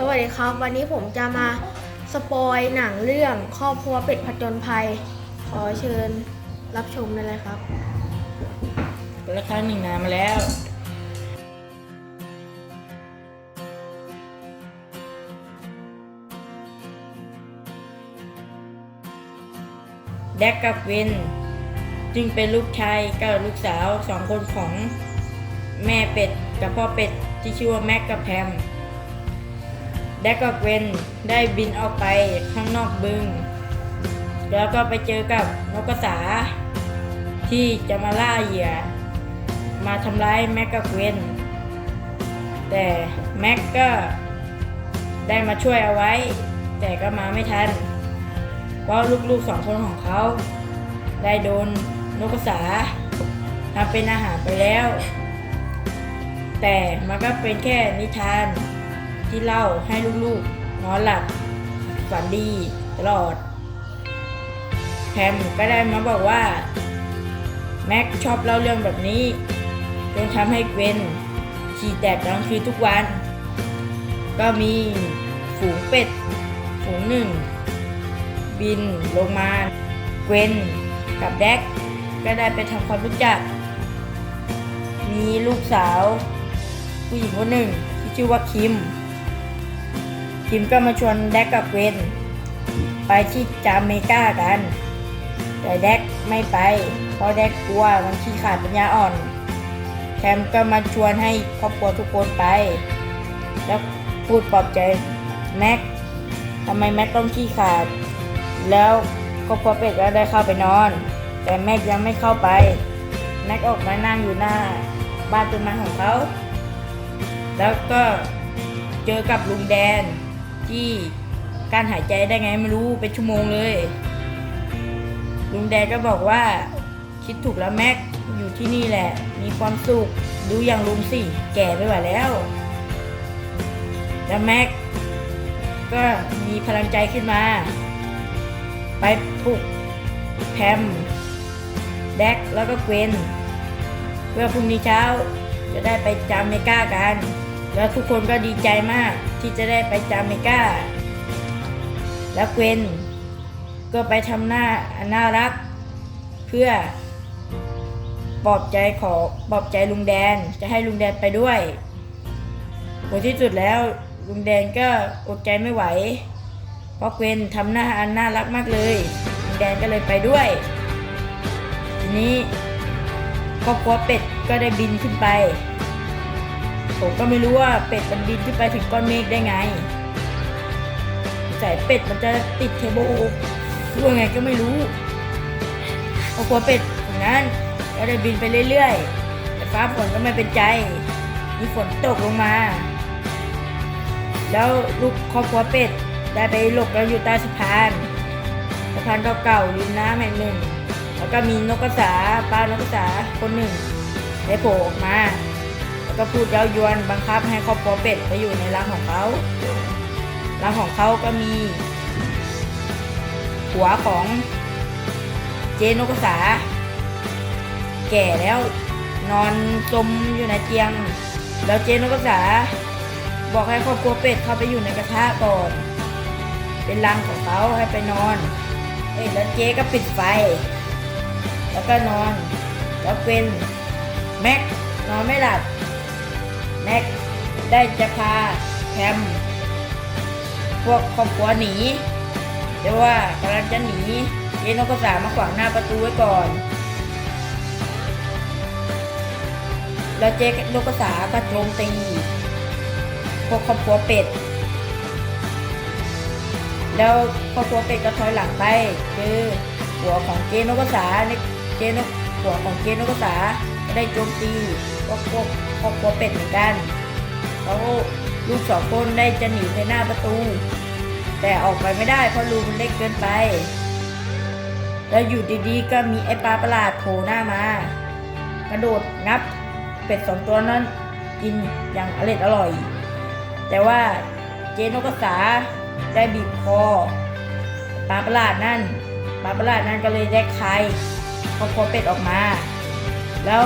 สวัสดีครับ วันนี้ผมจะมาสปอยหนังเรื่องครอบครัวเป็ดผจญภัย ขอเชิญรับชมได้เลยครับละครั้งหนึ่งนานมาแล้ว แดกกับเวนจึงเป็นลูกชายกับลูกสาวสองคนของแม่เป็ดกับพ่อเป็ดที่ชื่อว่าแม็กกับแพม แดกกับเวนได้บินออกไปข้างนอกบึง แล้วก็ไปเจอกับนกกระสา ที่จะมาล่าเหยื่อ มาทำร้ายแม็กกับเวนแต่แม็กก็ได้มาช่วยเอาไว้ แต่ก็มาไม่ทัน เพราะลูกๆสองคนของเขา ได้โดนนกกระสาทำเป็นอาหารไปแล้ว แต่มันก็เป็นแค่นิทาน ที่เล่าให้ลูกๆนอนหลับฝันดีตลอดแพมก็ได้มาบอกว่า แม็กชอบเล่าเรื่องแบบนี้จนทำให้เกวนฉี่แตกกลางคืนทุกวัน ก็มีฝูงเป็ด ฝูงหนึ่ง บินลงมาเกวนกับแดกก็ได้ไปทำความรู้จัก มีลูกสาว ผู้หญิงคนหนึ่งที่ชื่อว่าคิม คิมก็มาชวนแดกกับเวนไปที่จามเมกากัน แต่แดกไม่ไป เพราะแดกกลัวมันขี้ขาดปัญญาอ่อนแคมก็มาชวนให้ครอบครัวทุกคนไป แล้วพูดปลอบใจแม็กทำไมแม็กต้องขี้ขาด แล้วครอบครัวเป็ดก็ได้เข้าไปนอน แต่แม็กยังไม่เข้าไป แม็กออกมานั่งอยู่หน้าบ้านต้นไม้ของเขา แล้วก็เจอกับลุงแดน ที่การหายใจได้ไงไม่รู้เป็นชั่วโมงเลย ลุงแดก็บอกว่า คิดถูกแล้วแม็กอยู่ที่นี่แหละ มีความสุขดูอย่างลุงสิ แก่ไปไหวแล้ว แล้วแม็กก็มีพลังใจขึ้นมา ไปปลุกแพมแดกแล้วก็เกวนเพื่อพรุ่งนี้เช้าจะได้ไปจามเมกากัน แล้วทุกคนก็ดีใจมากที่จะได้ไปจามเมกาแล้วเกวนก็ไปทำหน้าอันน่ารัก เพื่อปลอบใจขอปลอบใจลุงแดนจะให้ลุงแดนไปด้วยผลที่สุดแล้วลุงแดนก็อดใจไม่ไหว เพราะเกวนทำหน้าอันน่ารักมากเลยลุงแดนก็เลยไปด้วย ทีนี้ครอบครัวเป็ดก็ได้บินขึ้นไป ผมก็ไม่รู้ว่าเป็ดมันบินขึ้นไปถึงก้อนเมฆได้ไงสายเป็ดมันจะติดเทเบิลรู้ว่าไงก็ไม่รู้พอกลัวเป็ดอย่างนั้นก็ได้บินไปเรื่อยๆแต่ฟ้าฝนก็ไม่เป็นใจ มีฝนตกลงมา แล้วลูกครอบครัวเป็ดได้ไปหลบแล้วอยู่ใต้สะพานสะพานเก่าๆริมน้ำแห่งหนึ่ง แล้วก็มีนกกระสาปลานกกระสาคนหนึ่งได้โผล่ออกมา ก็พูดเย้ายวนบังคับให้ครอบครัวเป็ดไปอยู่ในรังของเขารังของเขาก็มี หัวของเจนกกระสาแก่แล้วนอนจมอยู่ในเตียง แล้วเจนกกระสาบอกให้ครอบครัวเป็ดเข้าไปอยู่ในกระทะก่อน เป็นรังของเขาให้ไปนอนเอ้ยแล้วเจ๊ก็ปิดไฟ แล้วก็นอน แล้วเป็นแม็กนอนไม่หลับ แม็ก ได้จะพาแพมพวกครอบครัวหนีเรียกว่ากำลังจะหนีเจนกกระสามาขวางหน้าประตูไว้ก่อน แล้วเจนกกระสาก็โจมตี พวกครอบครัวเป็ด แล้วครอบครัวเป็ดก็ถอยหลังไปคือหัวของเจนกกระสาเจนกหัวของเจนกกระสาก็ได้โจมตี พวกพวกครอบครัวเป็ดเหมือนกันแล้วลูกสองคนได้จะหนีไปหน้าประตู แต่ออกไปไม่ได้เพราะรูมันเล็กเกินไป แล้วอยู่ดีๆ ก็มีไอ้ปลาประหลาดโผล่หน้ามา กระโดดงับ เป็ดสองตัวนั้นกินอย่างอร่อยอร่อย แต่ว่าเจนกกระสาได้บีบคอปลาประหลาดนั่นปลาประหลาดนั่นก็เลยได้คายครอบครัวเป็ดออกมา แล้ว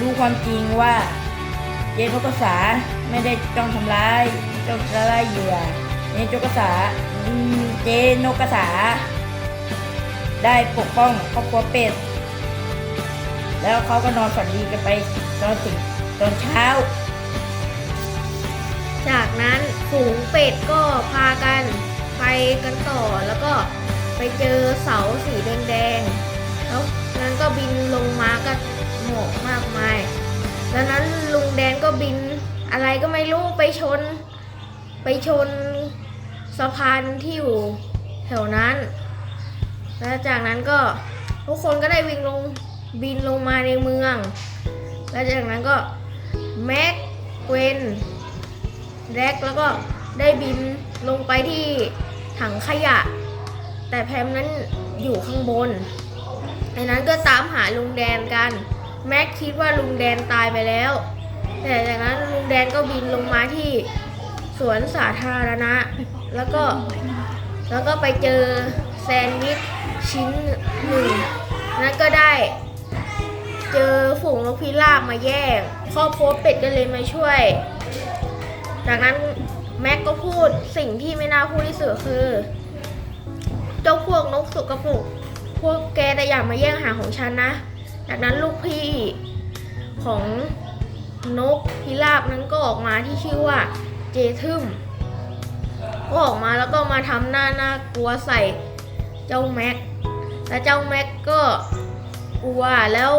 รู้ความจริงว่าเจนกษาไม่ได้จ้องทำร้ายจ้องจะไล่เหยื่อเจนกษาเจนกษา ได้ปกป้องครอบครัวเป็ด แล้วเขาก็นอนฝันดีกันไปตอนถึงตอนเช้า จากนั้นฝูงเป็ดก็พากันไปกันต่อแล้วก็ไปเจอเสาสีแดงๆแล้วนั้นก็บินลงมากับ หมอกมากมายแล้วนั้นลุงแดนก็บินอะไรก็ไม่รู้ไปชน ไปชนสะพานที่อยู่แถวนั้น แล้วจากนั้นก็ทุกคนก็ได้วิ่งลงบินลงมาในเมือง แล้วจากนั้นก็แม็กเวนแร็กแล้วก็ได้บินลงไปที่ถังขยะ แต่แพมนั้นอยู่ข้างบนไอ้นั้นก็ตามหาลุงแดนกัน แม็กคิดว่าลุงแดนตายไปแล้ว แต่จากนั้นลุงแดนก็บินลงมาที่สวนสาธารณะ แล้วก็แล้วก็ไปเจอแซนด์วิชชิ้นหนึ่งนั้นก็ได้เจอฝูงนกพิราบมาแย่งครอบครัวเป็ดก็เลยมาช่วย จากนั้นแม็กก็พูดสิ่งที่ไม่น่าพูดที่สุดคือ เจ้าพวกนกสุกระปรกพวกแกแต่อย่ามาแย่งหารของฉันนะ จากนั้นลูกพี่ของนกพิราบนั้นก็ออกมาที่ชื่อว่าเจทึมก็ออกมาแล้วก็มาทำหน้าน่ากลัวใส่เจ้าแม็กและเจ้าแม็กก็กลัวแล้ว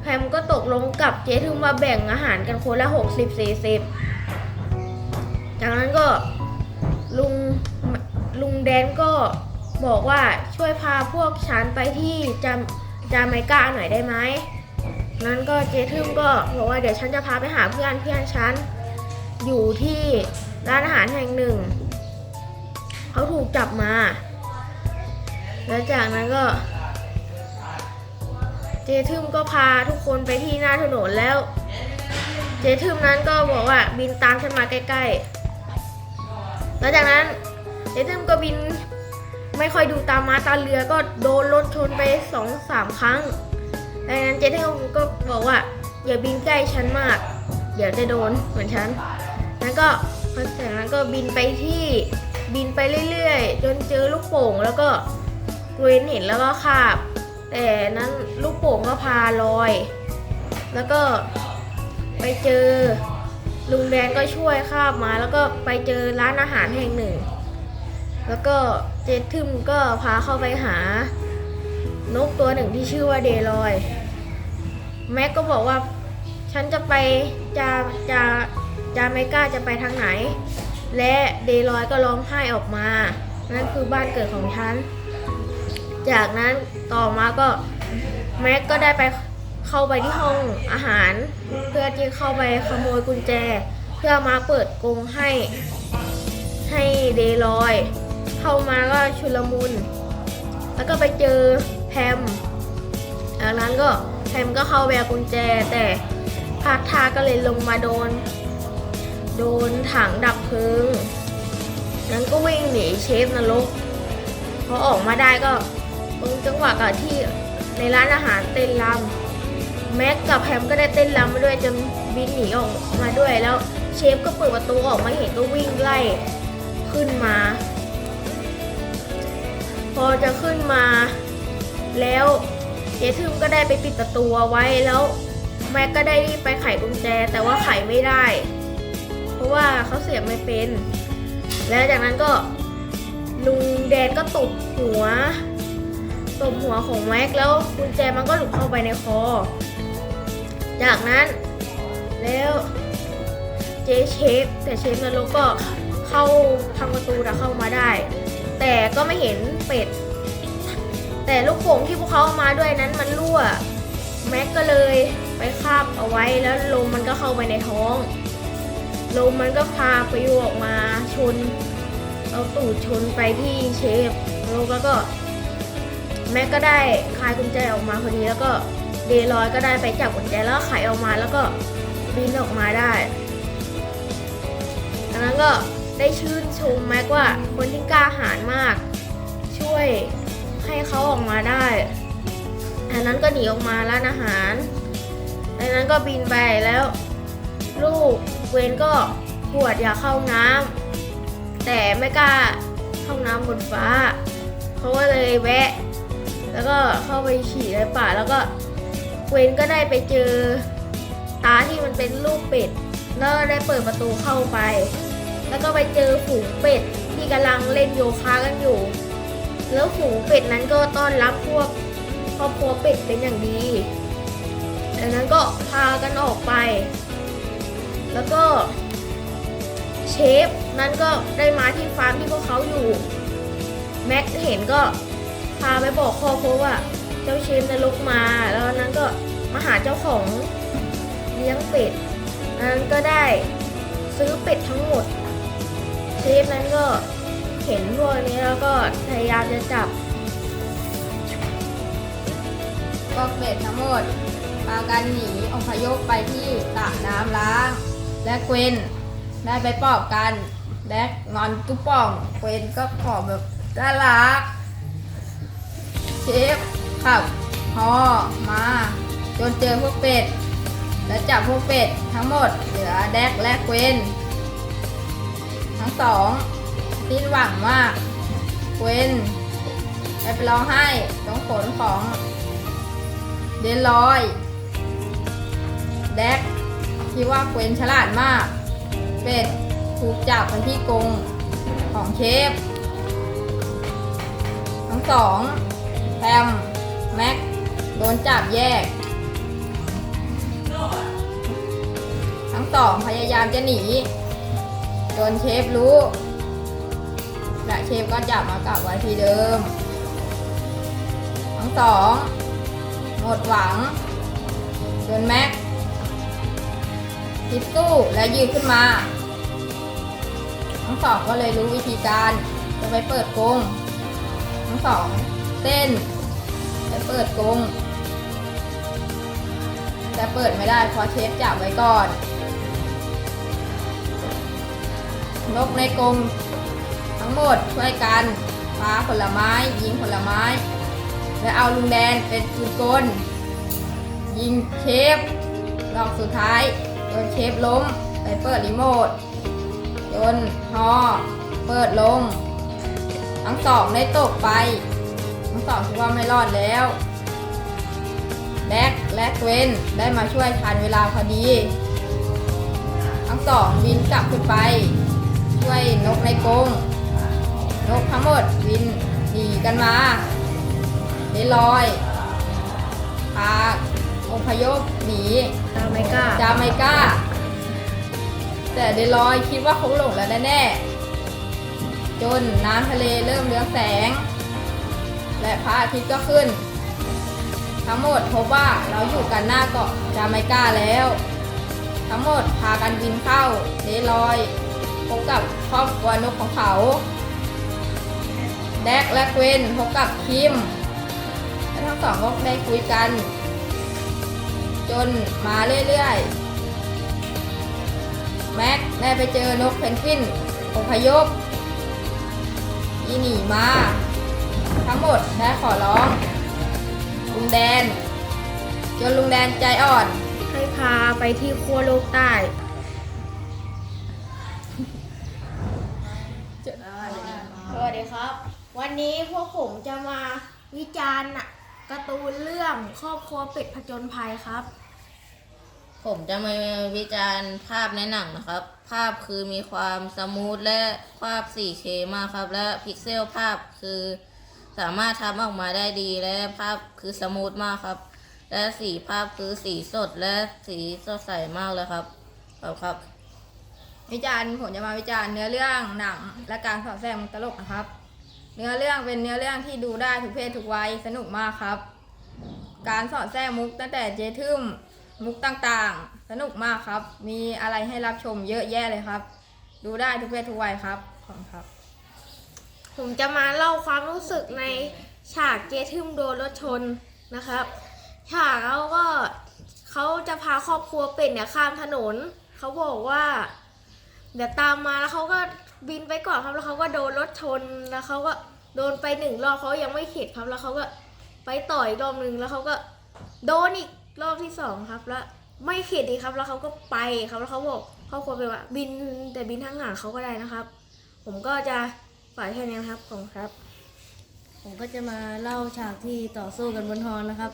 แพมก็ตกลงกับเจทึมมาแบ่งอาหารกันคนละ 60 40จากนั้นก็ลุงลุงแดนก็บอกว่าช่วยพาพวกฉันไปที่จาม จาไมกาหน่อยได้ไหมนั้นก็เจทึมก็บอกว่าเดี๋ยวฉันจะพาไปหาเพื่อนเพื่อนฉันอยู่ที่ร้านอาหารแห่งหนึ่ง เขาถูกจับมา แล้วจากนั้นก็ เจทึมก็พาทุกคนไปที่หน้าถนนแล้ว เจทึมนั้นก็บอกว่าบินตามฉันมาใกล้ๆ แล้วจากนั้นเจทึมก็บิน ไม่ค่อยดูตามมาตาเรือก็โดนรถชนไปสองสามครั้งดังนั้นเจทึมก็บอกว่า อย่าบินใกล้ฉันมาก เดี๋ยวจะโดนเหมือนฉันแล้วก็พอจากนั้นก็บินไปที่บินไปเรื่อยๆ จนเจอลูกโป่งแล้วก็เกรนเห็นแล้วก็คาบ แต่นั้นลูกโป่งก็พาลอย แล้วก็ไปเจอลุงแดนก็ช่วยคาบมา แล้วก็ไปเจอร้านอาหารแห่งหนึ่ง แล้วก็เจทึมก็พาเข้าไปหานกตัวหนึ่งที่ชื่อว่าเดลอย แม็กก็บอกว่าฉันจะไปจะจะจะไม่กล้าจะไปทางไหน และเดลอยก็ร้องไห้ออกมา นั่นคือบ้านเกิดของฉัน จากนั้นต่อมาก็แม็กก็ได้ไปเข้าไปที่ห้องอาหาร เพื่อที่เข้าไปขโมยกุญแจ เพื่อมาเปิดกรงให้ให้เดลอย เข้ามาก็ชุลมุน แล้วก็ไปเจอแพมจากนั้นก็แพมก็เข้าแววกุญแจ แต่พาดท่าก็เลยลงมาโดน โดนถังดับเพลิง นั้นก็วิ่งหนีเชฟนรกพอออกมาได้ก็ตรงจังหวะกับที่ในร้านอาหารเต้นรำแม็กกับแพมก็ได้เต้นรำมาด้วยจนบินหนีออกมาด้วยแล้วเชฟก็เปิดประตูออกมาเห็นก็วิ่งไล่ขึ้นมา พอจะขึ้นมา แล้วเจทึมก็ได้ไปปิดประตูไว้แล้วแม็กก็ได้รีบไปไขกุญแจแต่ว่าไขไม่ได้ เพราะว่าเขาเสียบไม่เป็น แล้วจากนั้นก็ลุงแดนก็ตบหัวตบหัวของแม็กแล้วกุญแจมันก็หลุดเข้าไปในคอ จากนั้นแล้วเจเชฟแต่เชฟนรกก็เข้าทางประตูแต่เข้ามาได้ แต่ก็ไม่เห็นเป็ด แต่ลูกโป่งที่พวกเขาเอามาด้วยนั้นมันรั่ว แม็กก็เลยไปคาบเอาไว้แล้วลมมันก็เข้าไปในท้อง ลมมันก็พาปลิวออกมาชน เอาตูดชนไปที่เชฟแล้วก็แม็กก็ได้คลายกุญแจออกมาพอดีแล้วก็เดลอยก็ได้ไปจับกุญแจแล้วไขออกมาแล้วก็บินออกมาได้ดังนั้นก็ ได้ชื่นชมแม็กว่าคนที่กล้าหาญมาก ช่วยให้เขาออกมาได้อันนั้นก็หนีออกมาร้านอาหารดังนั้นก็บินไปแล้ว ลูกเวนก็ปวดอยากเข้าน้ำแต่ไม่กล้าเข้าน้ำบนฟ้าเขาก็เลยแวะ แล้วก็เข้าไปฉี่ในป่าแล้วก็เวนก็ได้ไปเจอตาที่มันเป็นลูกเป็ดแล้วได้เปิดประตูเข้าไป แล้วก็ไปเจอฝูงเป็ดที่กำลังเล่นโยคะกันอยู่ แล้วฝูงเป็ดนั้นก็ต้อนรับพวกครอบครัวเป็ดเป็นอย่างดีจากนั้นก็พากันออกไป แล้วก็เชฟนั้นก็ได้มาที่ฟาร์มที่พวกเขาอยู่ แม็กเห็นก็พาไปบอกครอบครัวว่าเจ้าเชฟนรกมา แล้วนั้นก็มาหาเจ้าของเลี้ยงเป็ดนั้นก็ได้ซื้อเป็ดทั้งหมด เชฟนั้นก็เห็นพวกนี้แล้วก็พยายามจะจับก็เป็ดทั้งหมดพากันหนีอพยพไปที่สระน้ำล้าง และเกวนได้ไปปอบกัน และงอนตุ๊ปป่องเกวนก็ขอแบบน่ารักเชฟขับฮอมา จนเจอพวกเป็ด และจับพวกเป็ดทั้งหมดเหลือแดกและเกวน ทั้งสองสิ้นหวังมากเวนไปไปร้องไห้ตรงขนของเดนลอยแดกคิดว่าเวนฉลาดมาก เป็ดถูกจับไปที่กรงของเชฟ ทั้งสองแพมแม็กโดนจับแยก ทั้งสองพยายามจะหนี โดนเชฟรู้ และเชฟก็จับมากลับไว้ที่เดิม ทั้งสองหมดหวัง จนแม็กคิดสู้และยืนขึ้นมา ทั้งสองก็เลยรู้วิธีการ จะไปเปิดกรงทั้งสองเต้นไปเปิดกรงแต่เปิดไม่ได้เพราะเชฟจับไว้ก่อน นกในกรงทั้งหมดช่วยกันฟ้าผลไม้ยิงผลไม้ และเอาลุงแดนเป็นปืนกล ยิงเชฟรอบสุดท้ายจนเชฟล้มไปเปิดรีโมทจนฮอเปิดลงทั้งสองได้ตกไป ทั้งสองคิดว่าไม่รอดแล้วแบ็กและเกวนได้มาช่วยทันเวลาพอดี ทั้งสองบินกลับขึ้นไป ช่วยนกในกรงนกทั้งหมดบินหนีกันมาเดลอยพาอพยพหนีตามไม่กล้าจาไมก้าแต่เดลอยคิดว่าเขาหลงแล้วแน่ๆจนน้ำทะเลเริ่มเรืองแสง และพระอาทิตย์ก็ขึ้น ทั้งหมดพบว่าเราอยู่กันหน้าเกาะจาไมก้าแล้ว ทั้งหมดพากันบินเข้าเดลอย พบกับครอบครัวนกของเขา แดกและเกวนพบกับคิมและทั้งสองก็ได้คุยกัน จนมาเรื่อยๆ แม็กได้ไปเจอนกเพนกวินอพยพยีหนีมา ทั้งหมดได้ขอร้อง ลุงแดน จนลุงแดนใจอ่อน ให้พาไปที่ขั้วโลกใต้ ครับ วันนี้พวกผมจะมาวิจารณ์การ์ตูนเรื่องครอบครัวเป็ดผจญภัยครับ ผมจะมาวิจารณ์ภาพในหนังนะครับ ภาพคือมีความสมูทและภาพ 4K มากครับ และพิกเซลภาพคือสามารถทำออกมาได้ดีและภาพคือสมูทมากครับ และสีภาพคือสีสดและสีสดใสมากเลยครับขอบคุณครับวิจารณ์ผมจะมาวิจารณ์เนื้อเรื่องหนัง และการสอดแทรกตลกนะครับ เนื้อเรื่องเป็นเนื้อเรื่องที่ดูได้ทุกเพศทุกวัยสนุกมากครับ การสอดแทรกมุกตั้งแต่เจทึมมุกต่างๆ สนุกมากครับ มีอะไรให้รับชมเยอะแยะเลยครับ ดูได้ทุกเพศทุกวัยครับขอบคุณครับ ผมจะมาเล่าความรู้สึกในฉากเจทึมโดนรถชนนะครับ ฉากเขาก็เขาจะพาครอบครัวเป็ดเนี่ยข้ามถนน เขาบอกว่า เดี๋ยวตามมาแล้วเขาก็ บินไปก่อนครับแล้วเขาก็โดนรถชนแล้วเขาก็โดนไปหนึ่งรอบเขายังไม่เข็ดครับแล้วเขาก็ไปต่ออีกรอบหนึ่งแล้วเขาก็โดนอีกรอบที่สองครับ แล้วไม่เข็ดดีครับ แล้วเขาก็ไปครับแล้วเขาบอกครอบครัวไปว่า บินแต่บินทางหางเขาก็ได้นะครับ ผมก็จะฝากแค่นี้ครับขอบคุณครับ ผมก็จะมาเล่าฉากที่ต่อสู้กันบนฮอนะครับ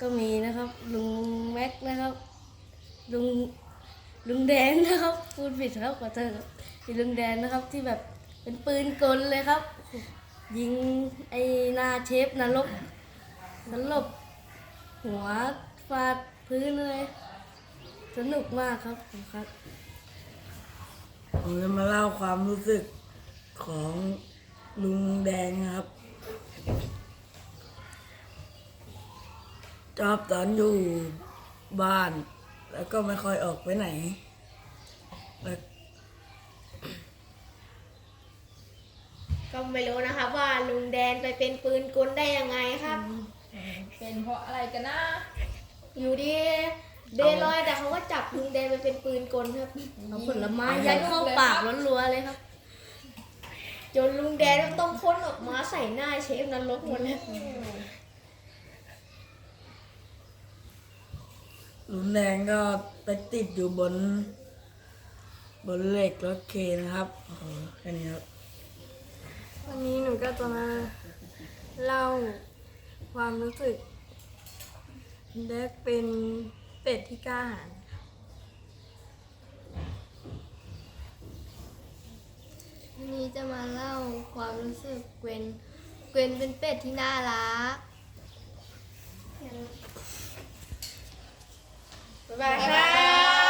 ก็มีนะครับลุงแม็กนะครับลุงลุงแดนนะครับพูดผิดครับขอโทษครับ มีลุงแดนนะครับที่แบบเป็นปืนกลเลยครับ ยิงไอ้หนาเชฟนรกสลบหัวฟาดพื้นเลย สนุกมากครับผมครับผมจะมาเล่าความรู้สึกของลุงแดงนะครับชอบตอนอยู่บ้าน แล้วก็ไม่ค่อยออกไปไหนแล้ว ก็ไม่รู้นะครับว่าลุงแดนไปเป็นปืนกลได้ยังไงครับ เป็นเพราะอะไรกันนะ อยู่ดีเดลอยแต่เขาก็จับลุงแดนไปเป็นปืนกลครับเอาผลไม้ยัดเข้าปากรัวๆเลยครับ จนลุงแดนต้องพ่นออกมาใส่หน้าเชฟนรกหมดเลยลุงแดงก็ไปติดอยู่บน บนเหล็กรถเคนนะครับโอ้โหแค่นี้ครับ วันนี้หนูก็จะมาเล่าความรู้สึกแดกเป็นเป็ดที่กล้าหาญวันนี้จะมาเล่าความรู้สึกเกวนเกวนเป็นเป็ดที่น่ารัก บ๊ายบายครับ